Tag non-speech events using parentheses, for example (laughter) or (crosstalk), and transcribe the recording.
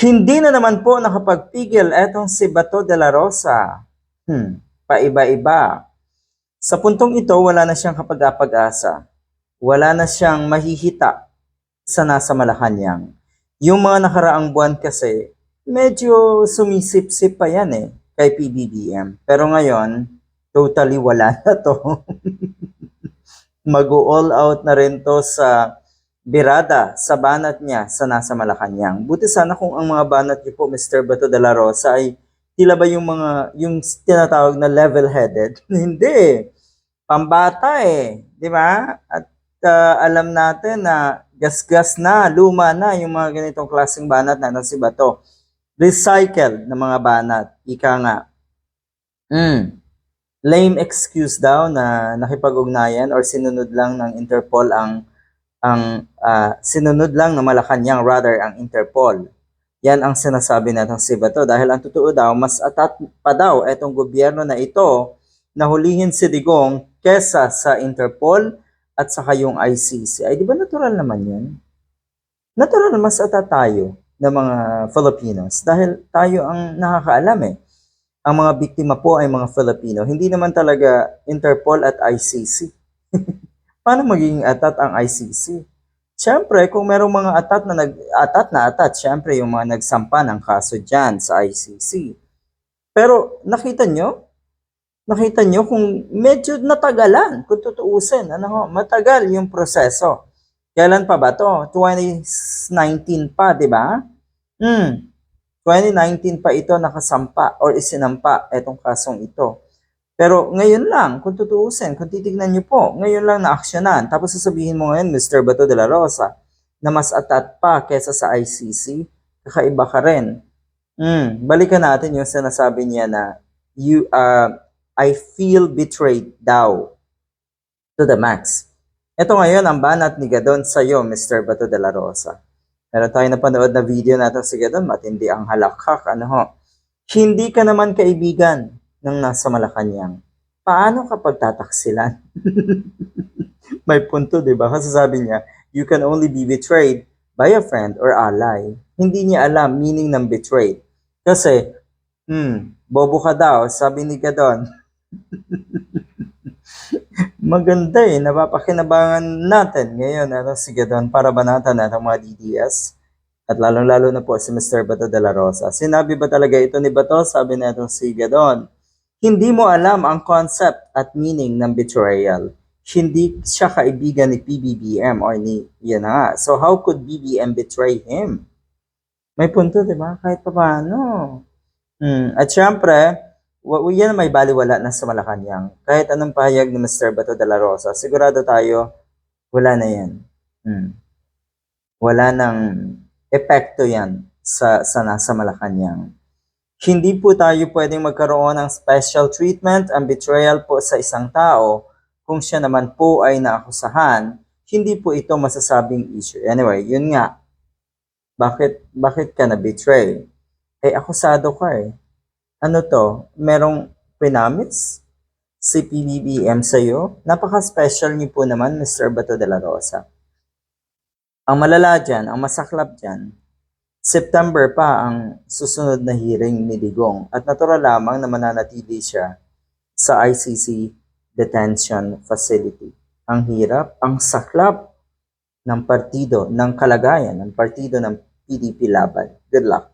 Hindi na naman po nakapagpigil etong si Bato de la Rosa. Hmm, paiba-iba. Sa puntong ito, wala na siyang kapag-apag-asa. Wala na siyang mahihita sa nasa Malacanang. Yung mga nakaraang buwan kasi, medyo sumisip-sip pa yan eh, kay PBBM. Pero ngayon, totally wala na to. (laughs) Mag-all out na rin to sa birada sa banat niya sa nasa Malacanang. Buti sana kung ang mga banat niyo po, Mr. Bato de la Rosa, ay tila ba yung mga, yung tinatawag na level-headed? (laughs) Hindi. Pambata eh. Di ba? At ah, alam natin na gasgas na, luma na yung mga ganitong klaseng banat na si Bato. Recycled na mga banat. Ika nga. Mm. Lame excuse daw na nakipag-ugnayan or sinunod lang ng Interpol ang ang ah, sinunod lang ng Malacanang rather ang Interpol. Yan ang sinasabi natin si Bato dahil ang totoo daw mas atat pa daw etong gobyerno na ito na hulihin si Digong kesa sa Interpol at saka yung ICC. Ay di ba natural naman yun? Natural na mas atat tayo ng mga Filipinos dahil tayo ang nakakaalam eh. Ang mga biktima po ay mga Filipino. Hindi naman talaga Interpol at ICC. (laughs) Paano magiging atat ang ICC? Siyempre, kung merong mga atat na nag atat na atat, siyempre yung mga nagsampa ng kaso diyan sa ICC. Pero nakita nyo? Nakita nyo kung medyo natagalan, kung tutuusin, ano ho, matagal yung proseso. Kailan pa ba to? 2019 pa, di ba? Hmm. 2019 pa ito nakasampa or isinampa itong kasong ito. Pero ngayon lang, kung tutuusin, kung titignan niyo po, ngayon lang na-aksyonan. Tapos sasabihin mo ngayon, Mr. Bato de la Rosa, na mas atat pa kesa sa ICC, kakaiba ka rin. Hmm, balikan natin yung sinasabi niya na you uh, I feel betrayed daw to the max. Ito ngayon ang banat ni Gadon sa iyo, Mr. Bato de la Rosa. Meron tayo napanood na video natin si Gadon, matindi ang halakhak, ano ho. Hindi ka naman kaibigan ng nasa Malacanang. Paano kapag tataksilan? (laughs) May punto, di ba? Kasi sabi niya, you can only be betrayed by a friend or ally. Hindi niya alam meaning ng betrayed. Kasi, hmm, bobo ka daw, sabi ni Gadon. (laughs) Maganda eh, napapakinabangan natin ngayon ano, si Gadon para banatan natin mga DDS. At lalong-lalo na po si Mr. Bato de la Rosa. Sinabi ba talaga ito ni Bato? Sabi na itong si Gadon. Hindi mo alam ang concept at meaning ng betrayal. Hindi siya kaibigan ni PBBM or ni, yan nga. So how could BBM betray him? May punto, di ba? Kahit pa paano. Hmm. At syempre, yan may baliwala na sa Malacanang. Kahit anong pahayag ni Mr. Bato de la Rosa, sigurado tayo, wala na yan. Hmm. Wala nang epekto yan sa, sa nasa Malacanang. Hindi po tayo pwedeng magkaroon ng special treatment and betrayal po sa isang tao kung siya naman po ay naakusahan, hindi po ito masasabing issue. Anyway, yun nga. Bakit, bakit ka na-betray? Eh, akusado ka eh. Ano to? Merong pinamis? Si PBBM sa'yo? Napaka-special niyo po naman, Mr. Bato de la Rosa. Ang malala dyan, ang masaklap dyan, September pa ang susunod na hearing ni Digong at natural lamang na mananatili siya sa ICC detention facility. Ang hirap, ang saklap ng partido, ng kalagayan, ng partido ng PDP Laban. Good luck.